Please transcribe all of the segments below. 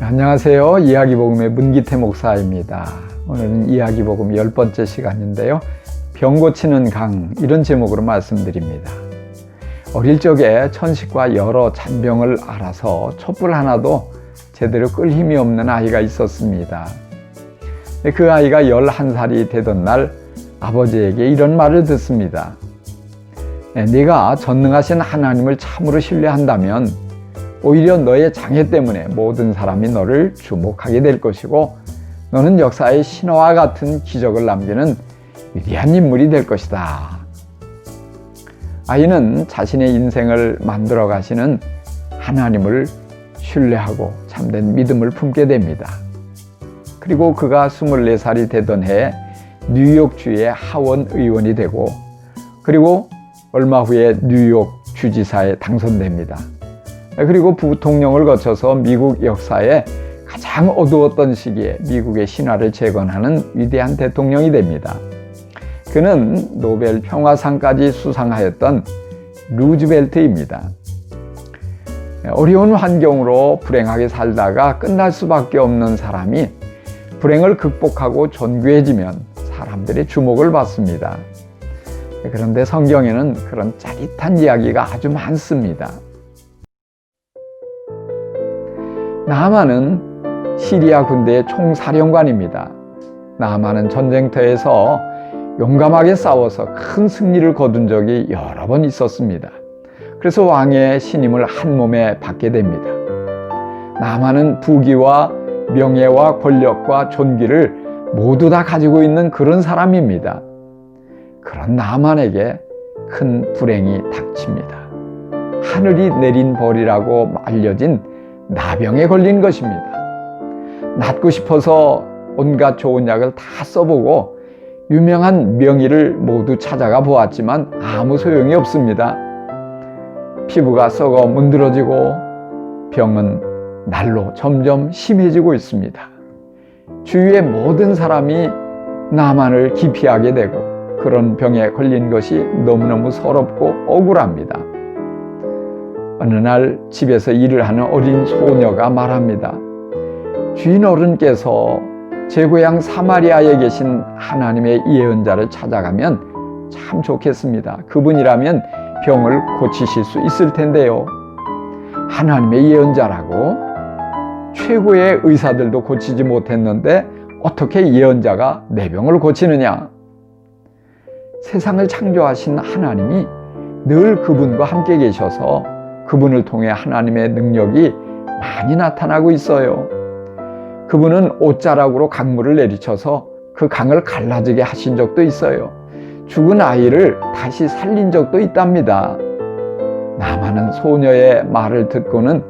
안녕하세요. 이야기복음의 문기태 목사입니다. 오늘은 이야기복음 열 번째 시간인데요. 병 고치는 강 이런 제목으로 말씀드립니다. 어릴 적에 천식과 여러 잔병을 알아서 촛불 하나도 제대로 끌 힘이 없는 아이가 있었습니다. 그 아이가 11살이 되던 날 아버지에게 이런 말을 듣습니다. 네가 전능하신 하나님을 참으로 신뢰한다면 오히려 너의 장애 때문에 모든 사람이 너를 주목하게 될 것이고 너는 역사의 신화와 같은 기적을 남기는 위대한 인물이 될 것이다. 아이는 자신의 인생을 만들어 가시는 하나님을 신뢰하고 참된 믿음을 품게 됩니다. 그리고 그가 24살이 되던 해에 뉴욕주의 하원 의원이 되고 그리고 얼마 후에 뉴욕 주지사에 당선됩니다. 그리고 부통령을 거쳐서 미국 역사에 가장 어두웠던 시기에 미국의 신화를 재건하는 위대한 대통령이 됩니다. 그는 노벨 평화상까지 수상하였던 루즈벨트입니다. 어려운 환경으로 불행하게 살다가 끝날 수밖에 없는 사람이 불행을 극복하고 존귀해지면 사람들의 주목을 받습니다. 그런데 성경에는 그런 짜릿한 이야기가 아주 많습니다. 나만은 시리아 군대의 총사령관입니다. 나만은 전쟁터에서 용감하게 싸워서 큰 승리를 거둔 적이 여러 번 있었습니다. 그래서 왕의 신임을 한 몸에 받게 됩니다. 나만은 부귀와 명예와 권력과 존귀를 모두 다 가지고 있는 그런 사람입니다. 그런 나만에게 큰 불행이 닥칩니다. 하늘이 내린 벌이라고 알려진 나병에 걸린 것입니다. 낫고 싶어서 온갖 좋은 약을 다 써보고 유명한 명의를 모두 찾아가 보았지만 아무 소용이 없습니다. 피부가 썩어 문드러지고 병은 날로 점점 심해지고 있습니다. 주위의 모든 사람이 나만을 기피하게 되고 그런 병에 걸린 것이 너무너무 서럽고 억울합니다. 어느 날 집에서 일을 하는 어린 소녀가 말합니다. 주인 어른께서 제 고향 사마리아에 계신 하나님의 예언자를 찾아가면 참 좋겠습니다. 그분이라면 병을 고치실 수 있을 텐데요. 하나님의 예언자라고 최고의 의사들도 고치지 못했는데 어떻게 예언자가 내 병을 고치느냐? 세상을 창조하신 하나님이 늘 그분과 함께 계셔서 그분을 통해 하나님의 능력이 많이 나타나고 있어요. 그분은 옷자락으로 강물을 내리쳐서 그 강을 갈라지게 하신 적도 있어요. 죽은 아이를 다시 살린 적도 있답니다. 나만은 소녀의 말을 듣고는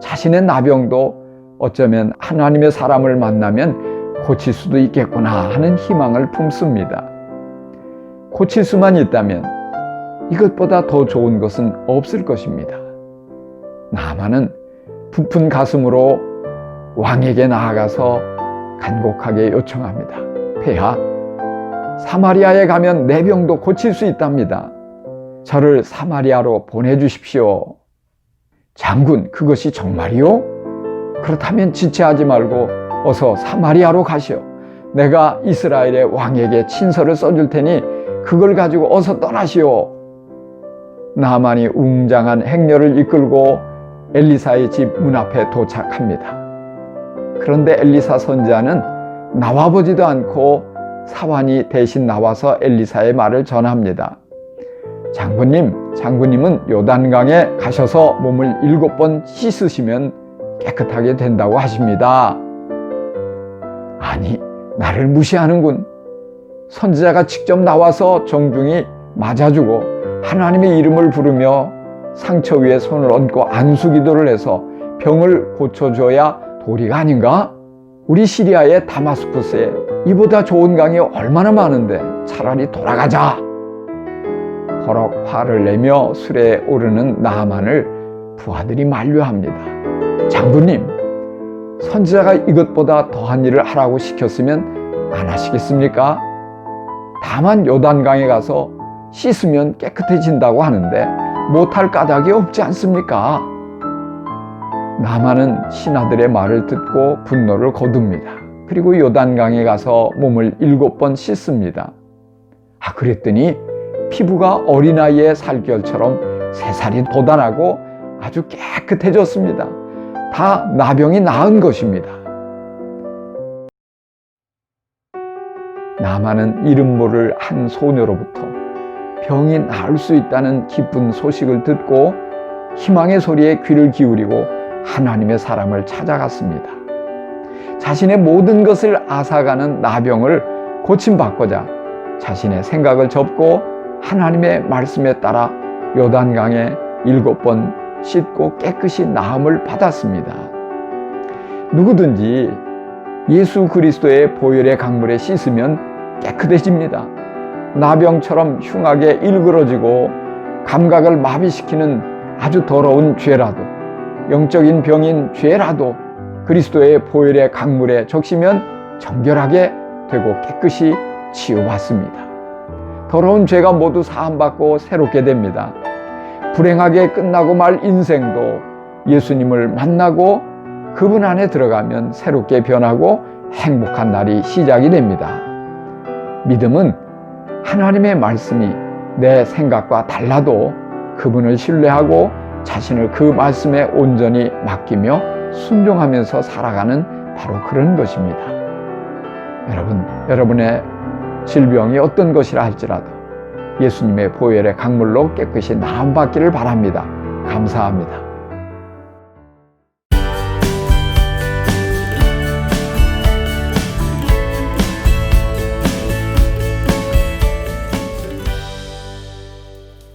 자신의 나병도 어쩌면 하나님의 사람을 만나면 고칠 수도 있겠구나 하는 희망을 품습니다. 고칠 수만 있다면 이것보다 더 좋은 것은 없을 것입니다. 나만은 부푼 가슴으로 왕에게 나아가서 간곡하게 요청합니다. 폐하, 사마리아에 가면 내 병도 고칠 수 있답니다. 저를 사마리아로 보내주십시오. 장군, 그것이 정말이요? 그렇다면 지체하지 말고 어서 사마리아로 가시오. 내가 이스라엘의 왕에게 친서를 써줄 테니 그걸 가지고 어서 떠나시오. 나만이 웅장한 행렬을 이끌고 엘리사의 집 문 앞에 도착합니다. 그런데 엘리사 선지자는 나와보지도 않고 사환이 대신 나와서 엘리사의 말을 전합니다. 장군님, 장군님은 요단강에 가셔서 몸을 일곱 번 씻으시면 깨끗하게 된다고 하십니다. 아니, 나를 무시하는군. 선지자가 직접 나와서 정중히 맞아주고 하나님의 이름을 부르며 상처 위에 손을 얹고 안수 기도를 해서 병을 고쳐줘야 도리가 아닌가? 우리 시리아의 다마스쿠스에 이보다 좋은 강이 얼마나 많은데 차라리 돌아가자. 버럭 화를 내며 술에 오르는 나만을 부하들이 만류합니다. 장군님, 선지자가 이것보다 더한 일을 하라고 시켰으면 안 하시겠습니까? 다만 요단강에 가서 씻으면 깨끗해진다고 하는데 못할 까닭이 없지 않습니까? 나만은 신하들의 말을 듣고 분노를 거둡니다. 그리고 요단강에 가서 몸을 일곱 번 씻습니다. 아, 그랬더니 피부가 어린아이의 살결처럼 새살이 돋아나고 아주 깨끗해졌습니다. 다 나병이 나은 것입니다. 나만은 이름 모를 한 소녀로부터 병이 나을 수 있다는 기쁜 소식을 듣고 희망의 소리에 귀를 기울이고 하나님의 사람을 찾아갔습니다. 자신의 모든 것을 앗아가는 나병을 고침받고자 자신의 생각을 접고 하나님의 말씀에 따라 요단강에 일곱 번 씻고 깨끗이 나음을 받았습니다. 누구든지 예수 그리스도의 보혈의 강물에 씻으면 깨끗해집니다. 나병처럼 흉하게 일그러지고 감각을 마비시키는 아주 더러운 죄라도 영적인 병인 죄라도 그리스도의 보혈의 강물에 적시면 정결하게 되고 깨끗이 치유받습니다. 더러운 죄가 모두 사함받고 새롭게 됩니다. 불행하게 끝나고 말 인생도 예수님을 만나고 그분 안에 들어가면 새롭게 변하고 행복한 날이 시작이 됩니다. 믿음은 하나님의 말씀이 내 생각과 달라도 그분을 신뢰하고 자신을 그 말씀에 온전히 맡기며 순종하면서 살아가는 바로 그런 것입니다. 여러분, 여러분의 질병이 어떤 것이라 할지라도 예수님의 보혈의 강물로 깨끗이 나음 받기를 바랍니다. 감사합니다.